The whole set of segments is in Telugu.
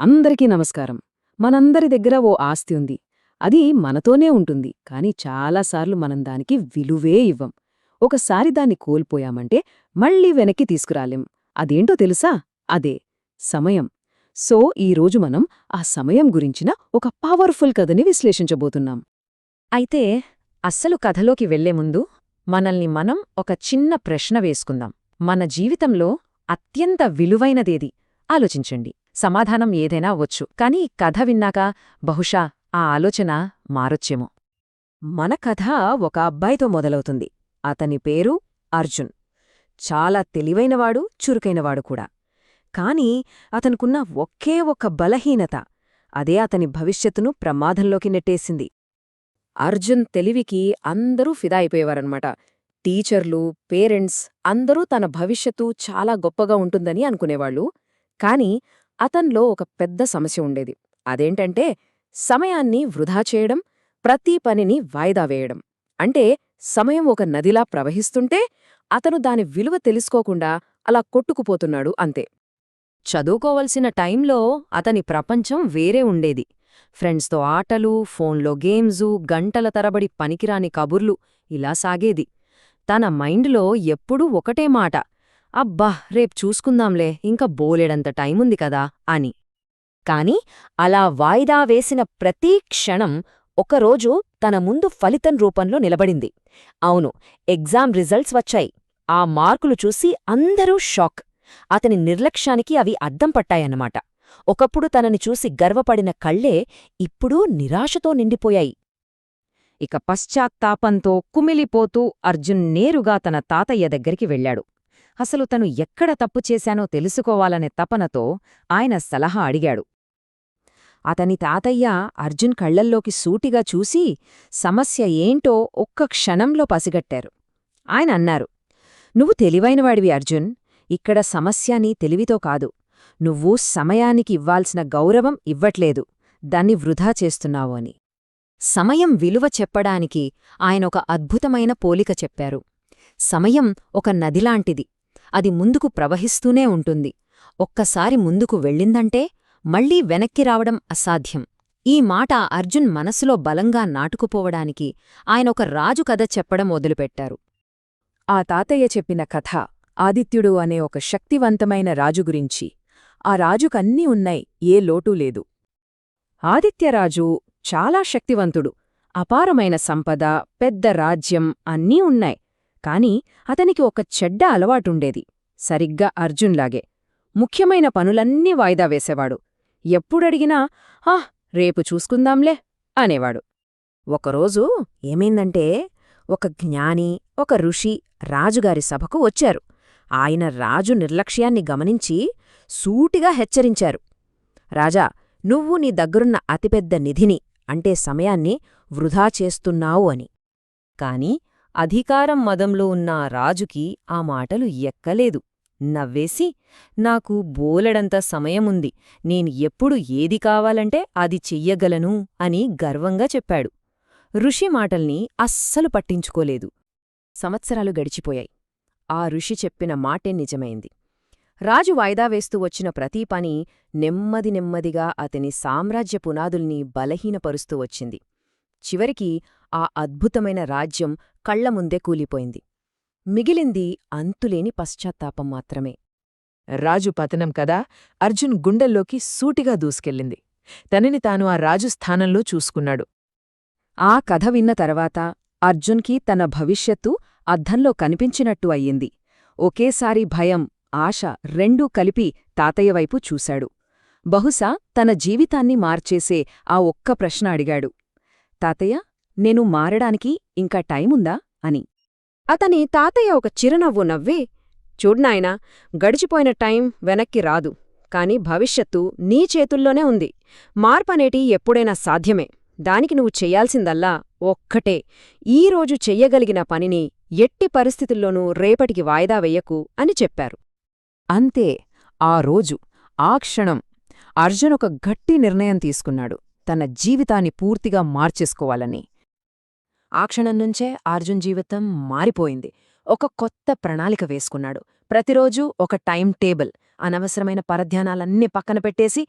అందరికీ నమస్కారం. మనందరి దగ్గర ఓ ఆస్తి ఉంది. అది మనతోనే ఉంటుంది. కాని చాలాసార్లు మనం దానికి విలువే ఇవ్వం. ఒకసారి దాన్ని కోల్పోయామంటే మళ్ళీ వెనక్కి తీసుకురాలేం. అదేంటో తెలుసా? అదే సమయం. సో ఈరోజు మనం ఆ సమయం గురించిన ఒక పవర్ఫుల్ కథని విశ్లేషించబోతున్నాం. అయితే అస్సలు కథలోకి వెళ్ళే ముందు మనల్ని మనం ఒక చిన్న ప్రశ్న వేసుకుందాం. మన జీవితంలో అత్యంత విలువైనదేది? ఆలోచించండి. సమాధానం ఏదైనా అవ్వచ్చు. కాని కథ విన్నాక బహుశా ఆ ఆలోచన మారొచ్చేమో. మన కథ ఒక అబ్బాయితో మొదలవుతుంది. అతని పేరు అర్జున్. చాలా తెలివైనవాడు చురుకైనవాడు కూడా. కాని అతనుకున్న ఒకే ఒక్క బలహీనత అదే అతని భవిష్యత్తును ప్రమాదంలోకి నెట్టేసింది. అర్జున్ తెలివికి అందరూ ఫిదా అయిపోయేవారన్నమాట. టీచర్లు పేరెంట్స్ అందరూ తన భవిష్యత్తు చాలా గొప్పగా ఉంటుందని అనుకునేవాళ్ళు. కాని అతన్లో ఒక పెద్ద సమస్య ఉండేది. అదేంటంటే సమయాన్ని వృధా చేయడం ప్రతి పనిని వాయిదా వేయడం. అంటే సమయం ఒక నదిలా ప్రవహిస్తుంటే అతను దాని విలువ తెలుసుకోకుండా అలా కొట్టుకుపోతున్నాడు అంతే. చదువుకోవలసిన టైంలో అతని ప్రపంచం వేరే ఉండేది. ఫ్రెండ్స్తో ఆటలు ఫోన్లో గేమ్సు గంటల తరబడి పనికిరాని కబుర్లు ఇలా సాగేది. తన మైండ్లో ఎప్పుడూ ఒకటే మాట అబ్బా రేప్ చూసుకుందాంలే ఇంకా బోలెడంత టైముంది కదా అని. కాని అలా వాయిదా వేసిన ప్రతీ క్షణం ఒకరోజు తన ముందు ఫలితం రూపంలో నిలబడింది. అవును ఎగ్జామ్ రిజల్ట్స్ వచ్చాయి. ఆ మార్కులు చూసి అందరూ షాక్. అతని నిర్లక్ష్యానికి అవి అద్దం పట్టాయన్నమాట. ఒకప్పుడు తనని చూసి గర్వపడిన కళ్ళే ఇప్పుడు నిరాశతో నిండిపోయాయి. ఇక పశ్చాత్తాపంతో కుమిలిపోతూ అర్జున్ నేరుగా తన తాతయ్య దగ్గరికి వెళ్ళాడు. అసలు తను ఎక్కడ తప్పు చేశానో తెలుసుకోవాలనే తపనతో ఆయన సలహా అడిగాడు. అతని తాతయ్య అర్జున్ కళ్ళల్లోకి సూటిగా చూసి సమస్య ఏంటో ఒక్క క్షణంలో పసిగట్టారు. ఆయన అన్నారు నువ్వు తెలివైనవాడివి అర్జున్. ఇక్కడ సమస్య నీ తెలివితో కాదు. నువ్వు సమయానికి ఇవ్వాల్సిన గౌరవం ఇవ్వట్లేదు. దాన్ని వృధా చేస్తున్నావు అని. సమయం విలువ చెప్పడానికి ఆయనొక అద్భుతమైన పోలిక చెప్పారు. సమయం ఒక నదిలాంటిది. అది ముందుకు ప్రవహిస్తూనే ఉంటుంది. ఒక్కసారి ముందుకు వెళ్ళిందంటే మళ్ళీ వెనక్కి రావడం అసాధ్యం. ఈ మాట అర్జున్ మనసులో బలంగా నాటుకుపోవడానికి ఆయన ఒక రాజు కథ చెప్పడం మొదలుపెట్టారు. ఆ తాతయ్య చెప్పిన కథ ఆదిత్యుడు అనే ఒక శక్తివంతమైన రాజు గురించి. ఆ రాజుకన్నీ ఉన్నాయి ఏ లోటూ లేదు. ఆదిత్యరాజు చాలా శక్తివంతుడు. అపారమైన సంపద పెద్ద రాజ్యం అన్నీ ఉన్నాయి. కాని అతనికి ఒక చెడ్డ అలవాటుండేది. సరిగ్గా అర్జున్లాగే. ముఖ్యమైన పనులన్నీ వాయిదా వేసేవాడు. ఎప్పుడడిగినా ఆహ్ రేపు చూసుకుందాంలే అనేవాడు. ఒకరోజు ఏమైందంటే ఒక జ్ఞాని ఒక ఋషి రాజుగారి సభకు వచ్చారు. ఆయన రాజు నిర్లక్ష్యాన్ని గమనించి సూటిగా హెచ్చరించారు. రాజా నువ్వు నీ దగ్గరున్న అతిపెద్ద నిధిని అంటే సమయాన్ని వృధా చేస్తున్నావు అని. కాని అధికారం మదంలో ఉన్న ఆ రాజుకి ఆ మాటలు ఎక్కలేదు. నవ్వేసి నాకు బోలెడంత సమయముంది. నేను ఎప్పుడు ఏది కావాలంటే అది చెయ్యగలను అని గర్వంగా చెప్పాడు. ఋషి మాటల్ని అస్సలు పట్టించుకోలేదు. సంవత్సరాలు గడిచిపోయాయి. ఆ ఋషి చెప్పిన మాటే నిజమైంది. రాజు వాయిదా వేస్తూ వచ్చిన ప్రతి పని నెమ్మది నెమ్మదిగా అతని సామ్రాజ్య పునాదుల్ని బలహీనపరుస్తూ వచ్చింది. చివరికి ఆ అద్భుతమైన రాజ్యం కళ్ళ ముందే కూలిపోయింది. మిగిలింది అంతులేని పశ్చాత్తాపం మాత్రమే. రాజు పతనం కదా అర్జున్ గుండెల్లోకి సూటిగా దూసుకెళ్ళింది. తనని తాను ఆ రాజు స్థానంలో చూసుకున్నాడు. ఆ కథ విన్న తర్వాత అర్జున్కి తన భవిష్యత్తు అద్దంలో కనిపించినట్టు అయ్యింది. ఒకేసారి భయం ఆశ రెండూ కలిపి తాతయ్య వైపు చూశాడు. బహుశా తన జీవితాన్ని మార్చేసే ఆ ఒక్క ప్రశ్న అడిగాడు. తాతయ్య నేను మారడానికి ఇంకా టైముందా? అని. అతని తాతయ్య ఒక చిరునవ్వు నవ్వి చూడ్నాయనా గడిచిపోయిన టైం వెనక్కి రాదు కాని భవిష్యత్తు నీ చేతుల్లోనే ఉంది. మార్పనేటి ఎప్పుడైనా సాధ్యమే. దానికి నువ్వు చెయ్యాల్సిందల్లా ఒక్కటే. ఈరోజు చెయ్యగలిగిన పనిని ఎట్టి పరిస్థితుల్లోనూ రేపటికి వాయిదా వెయ్యకు అని చెప్పారు. అంతే ఆ రోజు ఆ క్షణం అర్జున్ ఒక గట్టి నిర్ణయం తీసుకున్నాడు. తన జీవితాన్ని పూర్తిగా మార్చేసుకోవాలని. ఆ క్షణం నుంచే అర్జున్ జీవితం మారిపోయింది. ఒక కొత్త ప్రణాళిక వేసుకున్నాడు. ప్రతిరోజూ ఒక టైం టేబుల్ అనవసరమైన పరధ్యానాలన్నీ పక్కన పెట్టేసి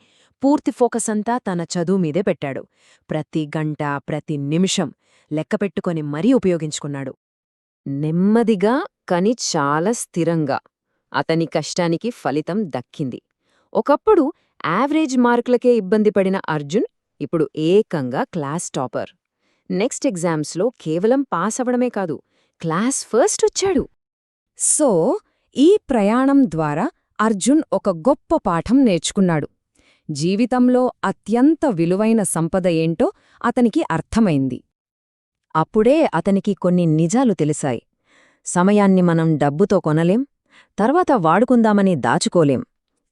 పూర్తి ఫోకస్ అంతా తన చదువు మీదే పెట్టాడు. ప్రతి గంట ప్రతి నిమిషం లెక్కపెట్టుకొని మరీ ఉపయోగించుకున్నాడు. నెమ్మదిగా కని చాలా స్థిరంగా అతని కష్టానికి ఫలితం దక్కింది. ఒకప్పుడు యావరేజ్ మార్కులకే ఇబ్బంది పడిన అర్జున్ ఇప్పుడు ఏకంగా క్లాస్ టాపర్. నెక్స్ట్ ఎగ్జామ్స్లో కేవలం పాస్ అవడమే కాదు క్లాస్ ఫస్ట్ వచ్చాడు. సో ఈ ప్రయాణం ద్వారా అర్జున్ ఒక గొప్ప పాఠం నేర్చుకున్నాడు. జీవితంలో అత్యంత విలువైన సంపద ఏంటో అతనికి అర్థమైంది. అప్పుడే అతనికి కొన్ని నిజాలు తెలిసాయి. సమయాన్ని మనం డబ్బుతో కొనలేం తర్వాత వాడుకుందామని దాచుకోలేం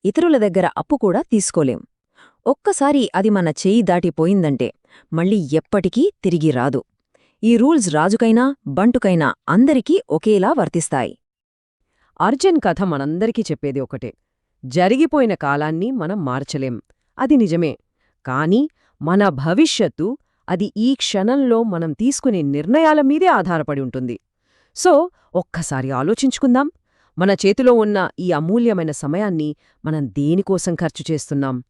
ఇతరుల దగ్గర అప్పు కూడా తీసుకోలేం. ఒక్కసారి అది మన చెయ్యి దాటిపోయిందంటే మళ్ళీ ఎప్పటికీ తిరిగి రాదు. ఈ రూల్స్ రాజుకైనా బంటుకైనా అందరికీ ఒకేలా వర్తిస్తాయి. అర్జున్ కథ మనందరికీ చెప్పేది ఒకటే. జరిగిపోయిన కాలాన్ని మనం మార్చలేం. అది నిజమే. కాని మన భవిష్యత్తు అది ఈ క్షణంలో మనం తీసుకునే నిర్ణయాల మీదే ఆధారపడి ఉంటుంది. సో ఒక్కసారి ఆలోచించుకుందాం. మన చేతిలో ఉన్న ఈ అమూల్యమైన సమయాన్ని మనం దేనికోసం ఖర్చు చేస్తున్నాం?